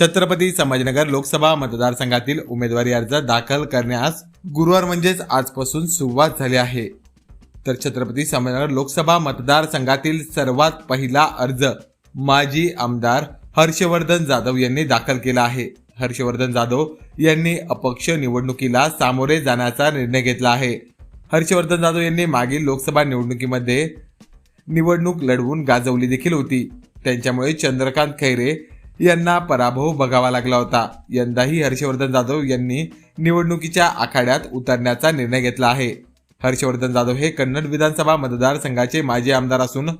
छत्रपती संभाजीनगर लोकसभा मतदारसंघातील उमेदवारी अर्ज दाखल करण्यास गुरुवार म्हणजेच आजपासून सुरुवात झाली आहे. तर छत्रपती संभाजीनगर लोकसभा मतदारसंघातील सर्वात पहिला अर्ज माजी आमदार हर्षवर्धन जाधव यांनी दाखल केला आहे. हर्षवर्धन जाधव यांनी अपक्ष निवडणुकीला सामोरे जाण्याचा निर्णय घेतला आहे. हर्षवर्धन जाधव यांनी मागील लोकसभा निवडणुकीमध्ये निवडणूक लढवून गाजवली देखील होती. त्यांच्यामुळे चंद्रकांत खैरे यांना पराभव बघावा लागला होता. यंदाही हर्षवर्धन जाधव यांनी निवडणुकीच्या आखाड्यात उतरण्याचा निर्णय घेतला आहे. हर्षवर्धन जाधव हे कन्नड विधानसभा मतदारसंघाचे माजी आमदार असून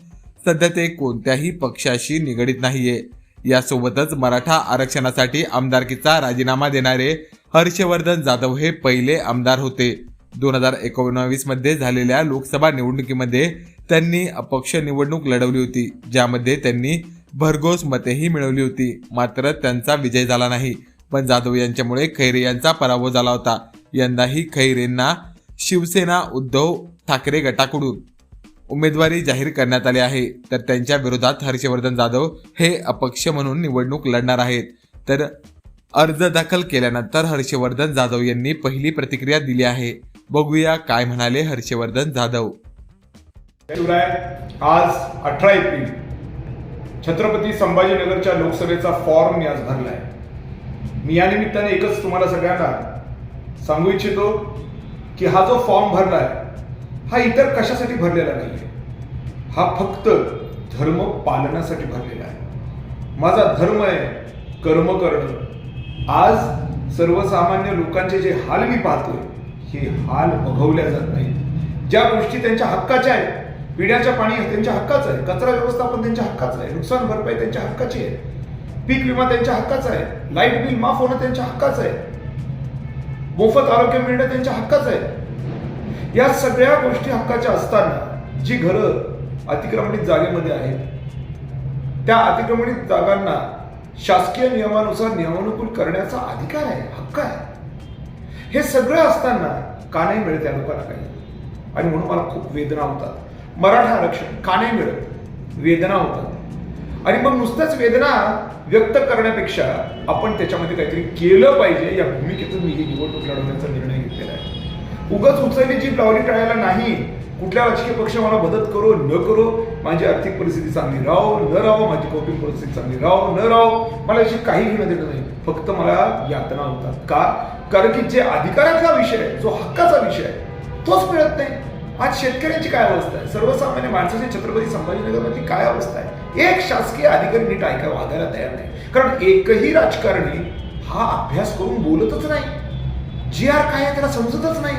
सध्या ते कोणत्याही पक्षाशी निगडीत नाहीये. यासोबतच मराठा आरक्षणासाठी आमदारकीचा राजीनामा देणारे हर्षवर्धन जाधव हे पहिले आमदार होते. दोन हजार एकोणावीसमध्ये झालेल्या लोकसभा निवडणुकीमध्ये त्यांनी अपक्ष निवडणूक लढवली होती ज्यामध्ये त्यांनी भरघोस मतेही मिळवली होती. मात्र त्यांचा विजय झाला नाही. पण जाधव यांच्यामुळे खैरे यांचा पराभव झाला होता. यंदाही खैरेंना शिवसेना उद्धव ठाकरे गटाकडून उमेदवारी जाहीर करण्यात आली आहे. तर त्यांच्या विरोधात हर्षवर्धन जाधव हे अपक्ष म्हणून निवडणूक लढणार आहेत. तर अर्ज दाखल केल्यानंतर हर्षवर्धन जाधव यांनी पहिली प्रतिक्रिया दिली आहे. बघूया काय म्हणाले हर्षवर्धन जाधव. आज अठरा एप्रिल. छत्रपती संभाजीनगरच्या लोकसभेचा फॉर्म मी आज भरला आहे मी या निमित्ताने एकच तुम्हाला सगळ्यांना सांगू इच्छितो की हा जो फॉर्म भरला आहे हा इतर कशासाठी भरलेला नाहीये? हा फक्त धर्म पालनासाठी भरलेला आहे. माझा धर्म आहे कर्म करणं. आज सर्वसामान्य लोकांचे जे हाल मी पाहतोय हे हाल बघवल्या जात नाहीत. ज्या गोष्टी त्यांच्या हक्काच्या आहेत पिण्याच्या पाणी त्यांच्या हक्काचं आहे. कचरा व्यवस्थापन त्यांच्या हक्काचं आहे. नुकसान भरपाई त्यांच्या हक्काची आहे. पीक विमा त्यांच्या हक्काचा आहे. लाइट बिल माफ होणं त्यांच्या हक्काचं आहे. मोफत आरोग्य मिळणं त्यांच्या हक्काचं आहे. या सगळ्या गोष्टी हक्काच्या असताना जी घरं अतिक्रमणित जागेमध्ये आहेत त्या अतिक्रमणित जागांना शासकीय नियमानुसार नियमानुकूल करण्याचा अधिकार आहे हक्क आहे. हे सगळं असताना का नाही मिळत त्या लोकांना काही? आणि म्हणून मला खूप वेदना होतात. मराठा आरक्षण का नाही मिळत वेदना होतात. आणि मग नुसत्याच वेदना व्यक्त करण्यापेक्षा आपण त्याच्यामध्ये काहीतरी केलं पाहिजे या भूमिकेतून मी ही निवडणूक लढवण्याचा निर्णय घेतलेला आहे. उगाच उचलली जी लावली टाळायला नाही. कुठल्या राजकीय पक्ष मला मदत करो न करो माझी आर्थिक परिस्थिती चांगली राहो न राहो माझी कौटुंबिक परिस्थिती चांगली राहो न राहो. मला अशी काही घेणं देणं नाही. फक्त मला यातना होतात. का? कारण की जे अधिकारातला विषय आहे जो हक्काचा विषय आहे तोच मिळत नाही. आज शेतकऱ्यांची काय अवस्था आहे? सर्वसामान्य माणसाची छत्रपती संभाजीनगरमधली काय अवस्था आहे? एक शासकीय अधिकारी नीट ऐका वागायला तयार नाही. कारण एकही राजकारणी हा अभ्यास करून बोलतच नाही. जी आर काय आहे त्याला समजतच नाही.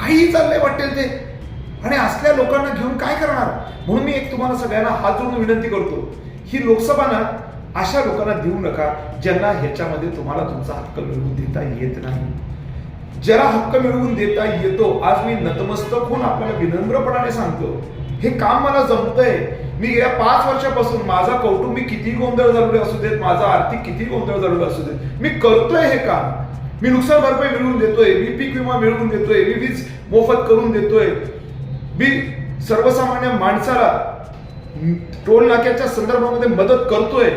काहीही चाललंय वाटेल ते. आणि असल्या लोकांना घेऊन काय करणार? म्हणून मी एक तुम्हाला सगळ्यांना हात जोडून विनंती करतो ही लोकसभा ना अशा लोकांना देऊ नका ज्यांना ह्याच्यामध्ये तुम्हाला तुमचा हक्क मिळवून देता येत नाही. ज्याला हक्क मिळवून देता येतो. आज मी नतमस्तक होऊन आपल्याला विनम्रपणाने सांगतो. हे काम मला जमतंय. मी गेल्या पाच वर्षापासून माझा कौटुंबिक किती गोंधळ झालेले असू देत माझा आर्थिक किती गोंधळ झालेला असू देत. मी करतोय हे काम. मी नुकसान भरपाई मिळवून देतोय मी पीक विमा मिळवून देतोय मी वीज मोफत करून देतोय. मी सर्वसामान्य माणसाला टोल नाक्याच्या संदर्भामध्ये मदत करतोय.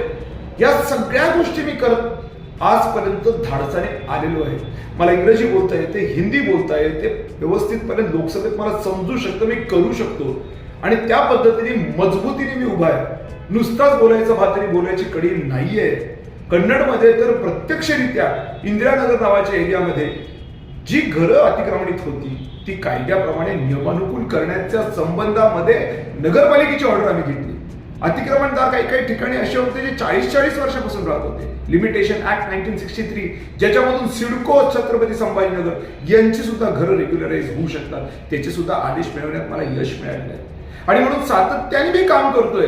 या सगळ्या गोष्टी मी करत आजपर्यंत धाडसाने आलेलो आहे. मला इंग्रजी बोलता येते हिंदी बोलता येते व्यवस्थितपणे लोकसभेत मला समजू शकतो मी करू शकतो. आणि त्या पद्धतीने मजबूतीने मी उभा आहे. नुसताच बोलायचं भातरी बोलायची कडी नाहीये. कन्नडमध्ये तर प्रत्यक्षरित्या इंदिरानगर नावाच्या एरियामध्ये जी घरं अतिक्रमणित होती ती कायद्याप्रमाणे नियमानुकूल करण्याच्या संबंधामध्ये नगरपालिकेची ऑर्डर आम्ही घेतली. अतिक्रमणदार काही काही ठिकाणी असे होते जे चाळीस चाळीस वर्षापासून राहत होते. Limitation act nineteen sixty three ज्याच्यामधून सिडको छत्रपती संभाजीनगर यांची सुद्धा घरं रेग्युलराईज होऊ शकतात. त्याचे सुद्धा आदेश मिळवण्यात मला यश मिळालेलं आहे. आणि म्हणून सातत्याने मी काम करतोय.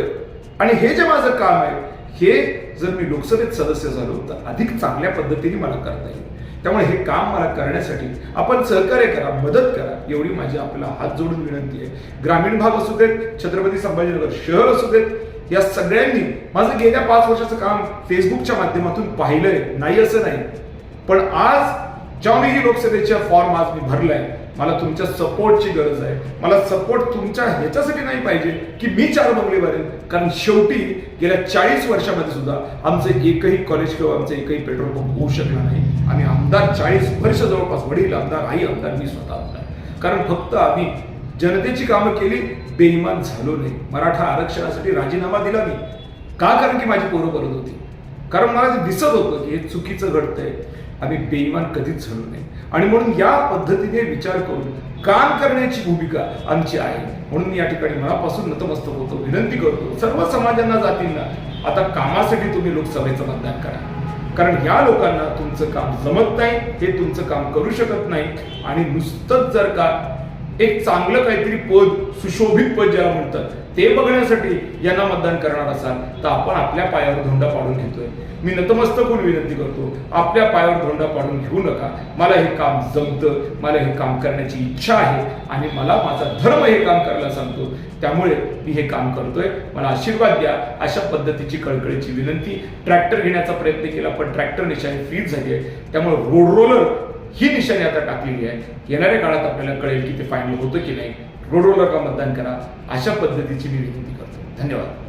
आणि हे जे माझं काम आहे हे जर मी लोकसभेत सदस्य झालो तर अधिक चांगल्या पद्धतीने मला करता येईल. त्यामुळे हे काम मला करण्यासाठी आपण सहकार्य करा मदत करा एवढी माझी आपल्याला हात जोडून विनंती आहे. ग्रामीण भाग असू देत छत्रपती संभाजीनगर शहर असू देत या सगळ्यांनी माझं गेल्या पाच वर्षाचं काम फेसबुकच्या माध्यमातून पाहिलंय. नाही असं नाही. पण आज जेव्हा मी ही लोकसभेच्या फॉर्म आज मी भरलाय मला तुमच्या सपोर्टची गरज आहे. मला सपोर्ट तुमच्या ह्याच्यासाठी नाही पाहिजे की मी चार बंगले भरेन. कारण शेवटी गेल्या चाळीस वर्षामध्ये सुद्धा आमचं एकही कॉलेज किंवा आमचं एकही पेट्रोल पंप होऊ शकला नाही. आम्ही आमदार चाळीस वर्ष जवळपास वडील आमदार आई आमदार मी स्वतः आमदार कारण फक्त आम्ही जनतेची कामं केली बेईमान झालो नाही. मराठा आरक्षणासाठी राजीनामा दिला मी. का? कारण की माझी पोरं करत होती. कारण मला दिसत होतं की हे चुकीचं घडतंय आम्ही बेईमान कधीच झालो नाही. आणि म्हणून या पद्धतीने विचार करून काम करण्याची भूमिका आमची आहे. म्हणून मी या ठिकाणी मनापासून नतमस्तक होतो विनंती करतो सर्व समाजांना जातींना आता कामासाठी तुम्ही लोकसभेचं मतदान करा. कारण या लोकांना तुमचं काम जमत नाही हे तुमचं काम करू शकत नाही. आणि नुसतंच जर का एक चांगलं काहीतरी पद सुशोभित पद ज्याला म्हणतात ते बघण्यासाठी यांना मतदान करणार असाल तर आपण आपल्या पायावर धोंडा पाडून घेतोय. मी नतमस्तक होऊन विनंती करतो आपल्या पायावर धोंडा पाडून घेऊ नका. मला हे काम जमतं मला हे काम करण्याची इच्छा आहे आणि मला माझा धर्म हे काम करायला सांगतो. त्यामुळे मी हे काम करतोय. मला आशीर्वाद द्या. अशा पद्धतीची कळकळीची विनंती. ट्रॅक्टर घेण्याचा प्रयत्न केला पण ट्रॅक्टर निशाणी फीज झाली आहे. त्यामुळे रोड रोलर ही निशाणी आता टाकलेली आहे. येणाऱ्या काळात आपल्याला कळेल की ते फायनल होतं की नाही. रोड का मतदान करा अशा पद्धतीची मी विनंती करतो. धन्यवाद.